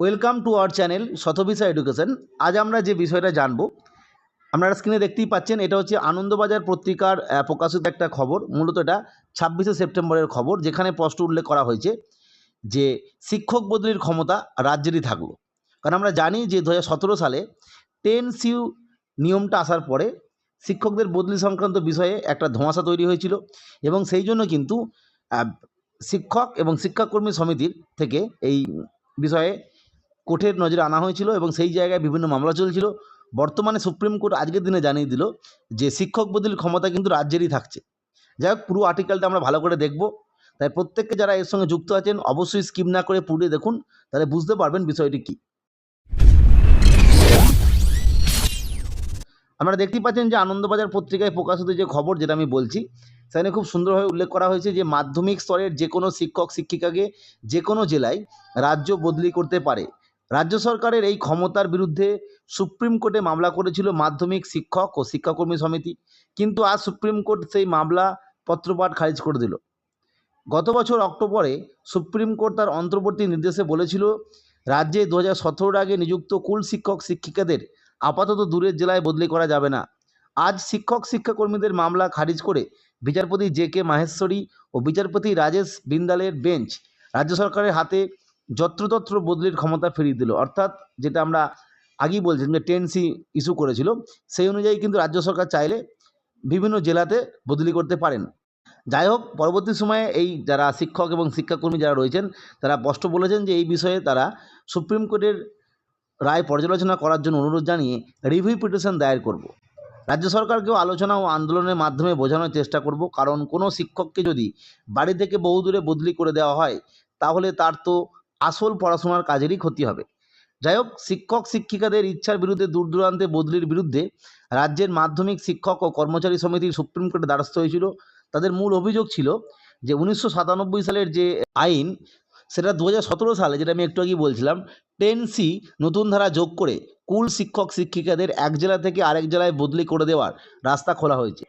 Welcome to our channel Shatabhisha education আজ আমরা যে বিষয়টা জানব, আপনারা স্ক্রিনে দেখতেই পাচ্ছেন, এটা হচ্ছে আনন্দবাজার পত্রিকার প্রকাশিত একটা খবর। মূলত এটা ছাব্বিশে সেপ্টেম্বরের খবর, যেখানে স্পষ্ট উল্লেখ করা হয়েছে যে শিক্ষক বদলির ক্ষমতা রাজ্যেরই থাকল। কারণ আমরা জানি যে দু হাজার সতেরো সালে টেন সিউ নিয়মটা আসার পরে শিক্ষকদের বদলি সংক্রান্ত বিষয়ে একটা ধোঁয়াশা তৈরি হয়েছিল এবং সেই জন্য কিন্তু শিক্ষক এবং শিক্ষাকর্মী সমিতির থেকে এই বিষয়ে কোর্টের নজরে আনা হয়েছিল এবং সেই জায়গায় বিভিন্ন মামলা চলছিল। বর্তমানে সুপ্রিম কোর্ট আজকের দিনে জানিয়ে দিল যে শিক্ষক বদলির ক্ষমতা কিন্তু রাজ্যেরই থাকছে। যাই হোক, পুরো আর্টিকেলটা আমরা ভালো করে দেখব। তাই প্রত্যেককে যারা এর সঙ্গে যুক্ত আছেন, অবশ্যই স্কিপ না করে পুরো দেখুন। তাহলে বুঝতে পারবেন বিষয়টি কী। আপনারা দেখতেই পাচ্ছেন যে আনন্দবাজার পত্রিকায় প্রকাশিত যে খবর যেটা আমি বলছি, সেখানে খুব সুন্দরভাবে উল্লেখ করা হয়েছে যে মাধ্যমিক স্তরের যে কোনো শিক্ষক শিক্ষিকাকে যে কোনো জেলায় রাজ্য বদলি করতে পারে। রাজ্য সরকারের এই ক্ষমতার বিরুদ্ধে সুপ্রিম কোর্টে মামলা করেছিল মাধ্যমিক শিক্ষক ও শিক্ষাকর্মী সমিতি। কিন্তু আজ সুপ্রিম কোর্ট সেই মামলা পত্রপাঠ খারিজ করে দিল। গত বছর অক্টোবরে সুপ্রিম কোর্ট তার অন্তর্বর্তী নির্দেশে বলেছিল, রাজ্যে দু হাজার আগে নিযুক্ত কুল শিক্ষক শিক্ষিকাদের আপাতত দূরের জেলায় বদলি করা যাবে না। আজ শিক্ষক শিক্ষাকর্মীদের মামলা খারিজ করে বিচারপতি জে কে মাহেশ্বরী ও বিচারপতি রাজেশ বিন্দালের বেঞ্চ রাজ্য সরকারের হাতে যত্রতত্র বদলির ক্ষমতা ফিরিয়ে দিল। অর্থাৎ যেটা আমরা আগেই বলছিলাম যে টেনসি ইস্যু করেছিল, সেই অনুযায়ী কিন্তু রাজ্য সরকার চাইলে বিভিন্ন জেলাতে বদলি করতে পারেন। যাই হোক, পরবর্তী সময়ে এই যারা শিক্ষক এবং শিক্ষাকর্মী যারা রয়েছেন, তারা স্পষ্ট বলেছেন যে এই বিষয়ে তারা সুপ্রিম কোর্টের রায় পর্যালোচনা করার জন্য অনুরোধ জানিয়ে রিভিউ পিটিশন দায়ের করব। রাজ্য সরকারকেও আলোচনা ও আন্দোলনের মাধ্যমে বোঝানোর চেষ্টা করব, কারণ কোনো শিক্ষককে যদি বাড়ি থেকে বহু দূরে বদলি করে দেওয়া হয়, তাহলে তার তো আসল পড়াশোনার কাজেরই ক্ষতি হবে। যাই হোক শিক্ষক শিক্ষিকাদের ইচ্ছার বিরুদ্ধে দূর দূরান্তে বদলির বিরুদ্ধে রাজ্যের মাধ্যমিক শিক্ষক ও কর্মচারী সমিতি সুপ্রিম কোর্টে দ্বারস্থ হয়েছিল। তাদের মূল অভিযোগ ছিল যে, উনিশশো সাতানব্বই সালের যে আইন, সেটা দু সালে, যেটা আমি একটু আগেই বলছিলাম, টেন সি নতুন ধারা যোগ করে কুল শিক্ষক শিক্ষিকাদের এক জেলা থেকে আরেক জেলায় বদলি করে দেওয়ার রাস্তা খোলা হয়েছে।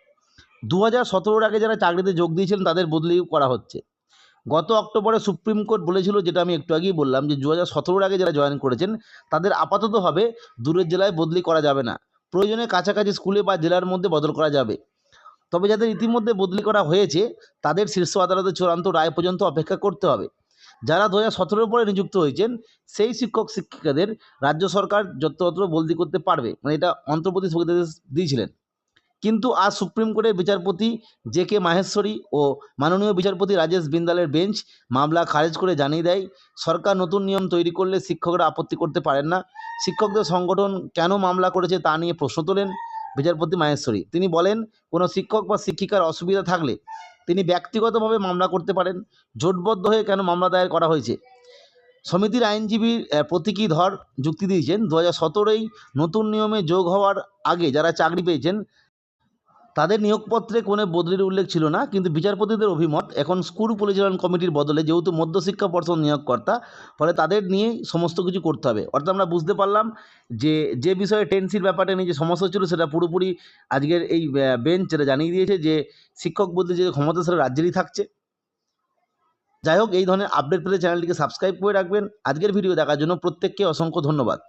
দু হাজার আগে যারা চাকরিতে যোগ দিয়েছিলেন, তাদের বদলি করা হচ্ছে। গত অক্টোবরে সুপ্রিম কোর্ট বলেছিল, যেটা আমি একটু আগেই বললাম, যে দু হাজার আগে যারা জয়েন করেছেন, তাদের আপাততভাবে দূরের জেলায় বদলি করা যাবে না। প্রয়োজনে কাছাকাছি স্কুলে বা জেলার মধ্যে বদল করা যাবে। তবে যাদের ইতিমধ্যে বদলি করা হয়েছে, তাদের শীর্ষ আদালতের চূড়ান্ত রায় পর্যন্ত অপেক্ষা করতে হবে। যারা দু হাজার পরে নিযুক্ত হয়েছেন, সেই শিক্ষক, শিক্ষিকাদের রাজ্য সরকার যত্রতত্র বদলি করতে পারবে। মানে এটা স্থগিতাদেশ দিয়েছিলেন। কিন্তু আজ সুপ্রিম কোর্টের বিচারপতি জে কে মাহেশ্বরী ও মাননীয় বিচারপতি রাজেশ বিন্দালের বেঞ্চ মামলা খারিজ করে জানিয়ে দেয় সরকার নতুন নিয়ম তৈরি করলে শিক্ষকরা আপত্তি করতে পারেন না। শিক্ষকদের সংগঠন কেন মামলা করেছে তা নিয়ে প্রশ্ন তোলেন বিচারপতি মাহেশ্বরী। তিনি বলেন কোনো শিক্ষক বা শিক্ষিকার অসুবিধা থাকলে তিনি ব্যক্তিগতভাবে মামলা করতে পারেন জোটবদ্ধ হয়ে কেন মামলা দায়ের করা হয়েছে? সমিতির আইনজীবী আহ, প্রতীকী ধর যুক্তি দিয়েছেন দু হাজার নতুন নিয়মে যোগ হওয়ার আগে যারা চাকরি পেয়েছেন তাদের নিয়োগপত্রে কোনো বদলির উল্লেখ ছিল না, কিন্তু বিচারপতিদের অভিমত, এখন স্কুল পরিচালন কমিটির বদলে যেহেতু মধ্যশিক্ষা পর্ষদ নিয়োগকর্তা, ফলে তাদের নিয়েই সমস্ত কিছু করতে হবে। অর্থাৎ আমরা বুঝতে পারলাম যে যে বিষয়ে টেন্সির ব্যাপারটা নিয়ে যে সমস্যা ছিল সেটা পুরোপুরি আজকের এই বেঞ্চ যেটা জানিয়ে দিয়েছে যে, শিক্ষক বদলি যে ক্ষমতা সেটা রাজ্যেরই থাকছে। যাই হোক, এই ধরনের আপডেট পেতে চ্যানেলটিকে সাবস্ক্রাইব করে রাখবেন। আজকের ভিডিও দেখার জন্য প্রত্যেককে অসংখ্য ধন্যবাদ।